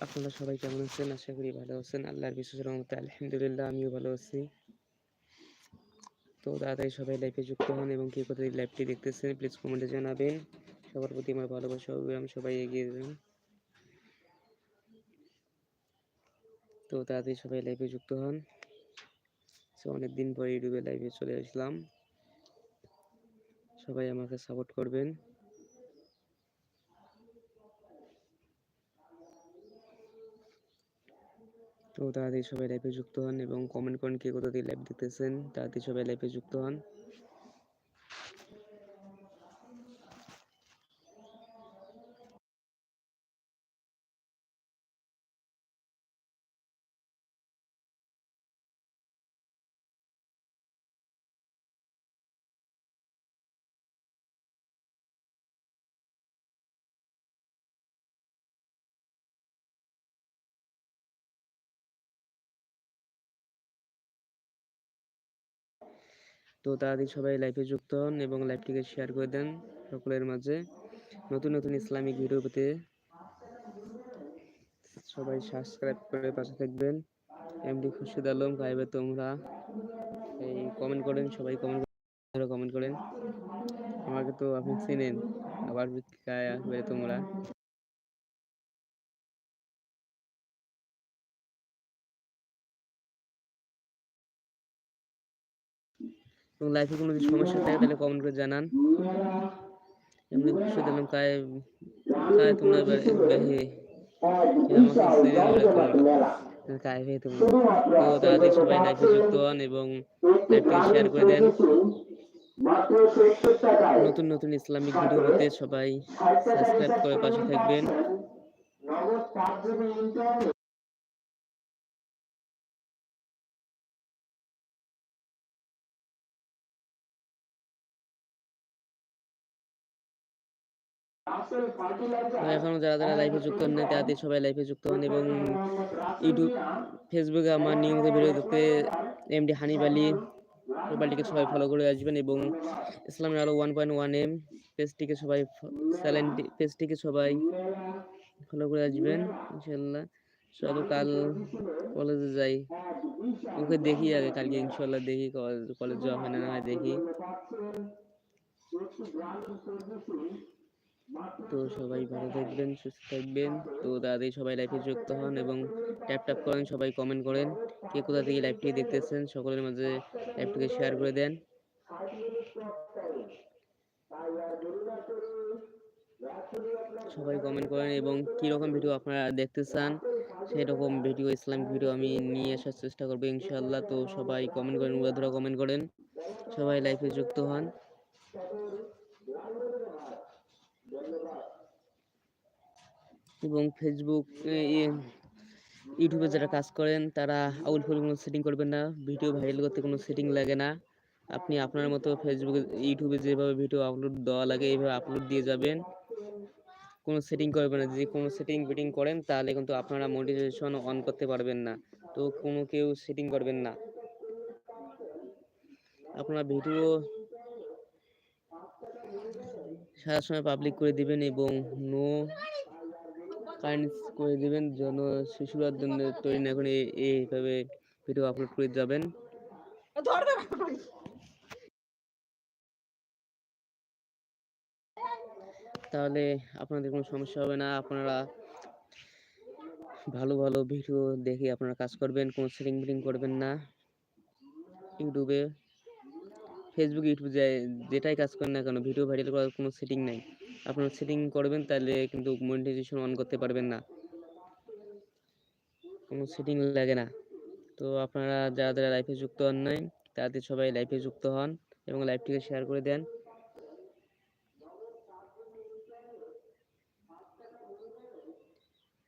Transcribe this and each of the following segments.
আপনারা সবাই কেমন আছেন? আশা করি ভালো আছেন। আল্লাহর বিশেষ রহমতে আলহামদুলিল্লাহ, আমিও ভালো আছি। তো তাড়াতাড়ি সবাই লাইভে যুক্ত হন এবং কে কোথায় লাইভটি দেখতেছেন প্লিজ কমেন্টে জানাবেন। সবার প্রতি আমার ভালোবাসা অবিরাম সবাই এগিয়ে যাবেন তো তাড়াতাড়ি সবাই লাইভে যুক্ত হন। সো অনেকদিন পরে ইউটিউবে লাইভে চলে আসলাম। সবাই আমাকে সাপোর্ট করবেন। তো তাড়াতাড়ি সবাই লাইভে যুক্ত হন এবং কমেন্ট করেন কে কোথা দিয়ে লাইভ দেখতেছেন তাড়াতাড়ি সবাই লাইভে যুক্ত হন তো তাড়াতাড়ি সবাই লাইভে যুক্ত হন এবং লাইভটিকে শেয়ার করে দেন সকলের মাঝে। নতুন নতুন ইসলামিক ভিডিও পেতে সবাই সাবস্ক্রাইব করে পাশে থাকবেন। এমডি খুরশিদ আলম গাইবে তোমরা। এই কমেন্ট করেন, সবাই কমেন্ট কমেন্ট করেন। আমাকে তো আপনি চিনেন, আবার গায়ে তোমরা। এবং লাইফে কোনো যদি সমস্যা থাকে তাহলে কমেন্ট করে জানান। এমনি খুশি দিলাম কায় কায় তোমরা তোমরা। তো তাড়াতাড়ি সবাই যুক্ত হন এবং শেয়ার করে দেন। নতুন নতুন ইসলামিক ভিডিও সবাই সাবস্ক্রাইব করে পাশে থাকবেন। এখনও যারা যারা লাইভে যুক্ত হন তাদের সবাই লাইভে যুক্ত হন এবং ইউটিউব ফেসবুকে আমার নিয়মিত ভিডিও দেখতে এমডি হানিফ আলী প্রোফাইলটিকে সবাই ফলো করে আসবেন এবং ইসলামের আলো ওয়ান পয়েন্ট ওয়ান এম পেজটিকে সবাই চ্যানেলটি পেজটিকে সবাই ফলো করে আসবেন, ইনশাল্লাহ। চলো কাল কলেজে যাই। ওকে দেখি আগে, কালকে ইনশাল্লাহ দেখি কলেজ যাওয়া হয় না দেখি। তো সবাই ভালো থাকবেন, সুস্থ থাকবেন। তো তাড়াতাড়ি সবাই লাইভে যুক্ত হন এবং ট্যাপ ট্যাপ করেন, সবাই কমেন্ট করেন। কে কোথা থেকে লাইভটি দেখতেছেন, সকলের মাঝে লাইভটিকে শেয়ার করে দেন। সবাই কমেন্ট করেন এবং কি রকম ভিডিও আপনারা দেখতে চান সেই রকম ভিডিও ইসলামিক ভিডিও আমি নিয়ে আসার চেষ্টা করব ইনশাআল্লাহ। তো সবাই কমেন্ট করেন, উদাধরা কমেন্ট করেন। সবাই লাইভে যুক্ত হন। এবং ফেসবুক ইউটিউবে যারা কাজ করেন, তারা আউল ফুল কোনো সেটিং করবেন না। ভিডিও ভাইরাল করতে কোনো সেটিং লাগে না। আপনি আপনার মতো ফেসবুকে ইউটিউবে যেভাবে ভিডিও আপলোড দেওয়া লাগে, এইভাবে আপলোড দিয়ে যাবেন। কোনো সেটিং করবেন না। যদি কোনো সেটিং বিটিং করেন, তাহলে কিন্তু আপনারা মোটিভেশন অন করতে পারবেন না। তো কোনো কেউ সেটিং করবেন না। আপনার ভিডিও সারা সময় পাবলিক করে দিবেন এবং নো কাইন্ডস করে দিবেন যেন শিশুরা জন্য তৈরি না করে এইভাবে ভিডিও আপলোড করে যাবেন। তাহলে আপনাদের কোনো সমস্যা হবে না আপনারা ভালো ভালো ভিডিও দেখে আপনারা কাজ করবেন কোনো সেটিং বিটিং করবেন না। ইউটিউবে ফেসবুক ইউটিউব যেটাই কাজ করেন না কেন ভিডিও ভাইরাল করার কোনো সেটিং নাই। আপনারা সেটিং করবেন, তাহলে কিন্তু মনিটাইজেশন অন করতে পারবেন না। কোনো সেটিং লাগে না। তো আপনারা যারা যারা লাইফে যুক্ত হন নাই, তাদের সবাই লাইফে যুক্ত হন এবং লাইভটিকে শেয়ার করে দেন।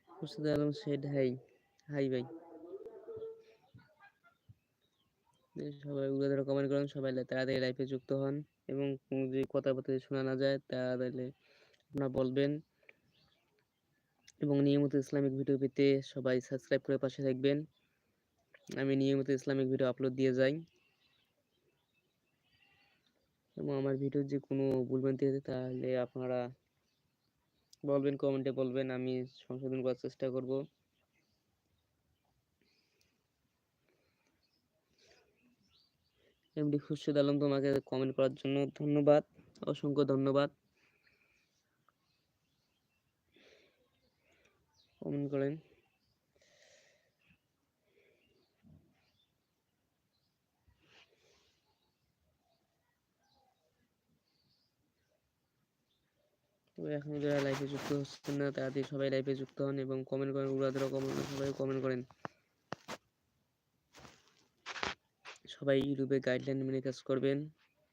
খুরশিদ আলম শেড হাই। হাই ভাই। সবাই উড়ে ধরে কমেন্ট করেন সবাই তাড়াতাড়ি লাইফে যুক্ত হন এবং যদি কথাবার্তা শোনা না যায়, তাহলে আপনারা বলবেন। এবং নিয়মিত ইসলামিক ভিডিও পেতে সবাই সাবস্ক্রাইব করে পাশে থাকবেন। আমি নিয়মিত ইসলামিক ভিডিও আপলোড দিয়ে যাই। এবং আমার ভিডিও যে কোনো ভুলভ্রান্তি হয়েছে তাহলে আপনারা বলবেন কমেন্টে বলবেন, আমি সংশোধন করার চেষ্টা করব। এমডি খুরশেদ আলম তোমাকে কমেন্ট করার জন্য ধন্যবাদ, অসংখ্য ধন্যবাদ। কমেন্ট করেন। এখনও যারা লাইভে যুক্ত হচ্ছেন না তাড়াতাড়ি সবাই লাইভে যুক্ত হন এবং কমেন্ট করেন উড়াধরা কমেন্ট সবাই কমেন্ট করেন। সবাই ইউটিউবে গাইডলাইন মেনে কাজ করবেন।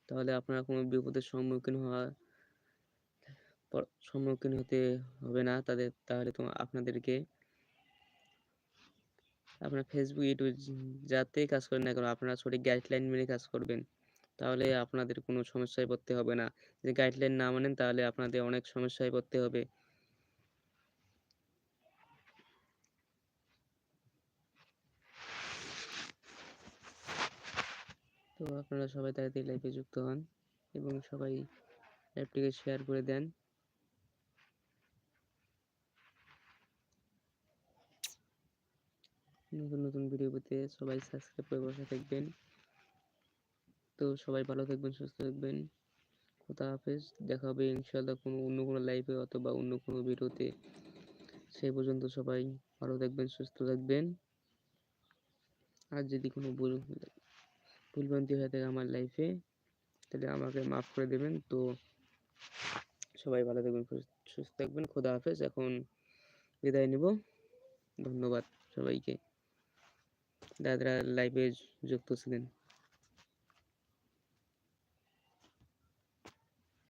তাহলে আপনারা কোনো বিপদের সম্মুখীন হওয়া সম্মুখীন হতে হবে না। তাদের, তাহলে তো আপনাদেরকে আপনার ফেসবুক ইউটিউব যাতেই কাজ করেন না কেন, আপনারা সঠিক গাইডলাইন মেনে কাজ করবেন। তাহলে আপনাদের কোনো সমস্যায় পড়তে হবে না। যদি গাইডলাইন না মানেন, তাহলে আপনাদের অনেক সমস্যায় পড়তে হবে। তো আপনারা সবাই তাড়াতাড়ি লাইভে যুক্ত হন এবং সবাই অ্যাপটিকে শেয়ার করে দেন। নতুন নতুন ভিডিও পেতে সবাই সাবস্ক্রাইব করে বসে থাকবেন। তো সবাই ভালো থাকবেন, সুস্থ থাকবেন। খোদা হাফেজ। দেখা হবে ইনশাল্লাহ কোনো, অন্য কোনো লাইভে অথবা অন্য কোনো ভিডিওতে সেই পর্যন্ত সবাই ভালো থাকবেন, সুস্থ থাকবেন। আর যদি কোনো ভুল ভুলভ্রান্তি হয়ে থাকে আমার লাইফে তাহলে আমাকে মাফ করে দেবেন। তো সবাই ভালো থাকবেন, সুস্থ থাকবেন, খোদা হাফেজ। এখন বিদায় নিব। ধন্যবাদ সবাইকে। দাদারা লাইভে যুক্ত ছিলেন।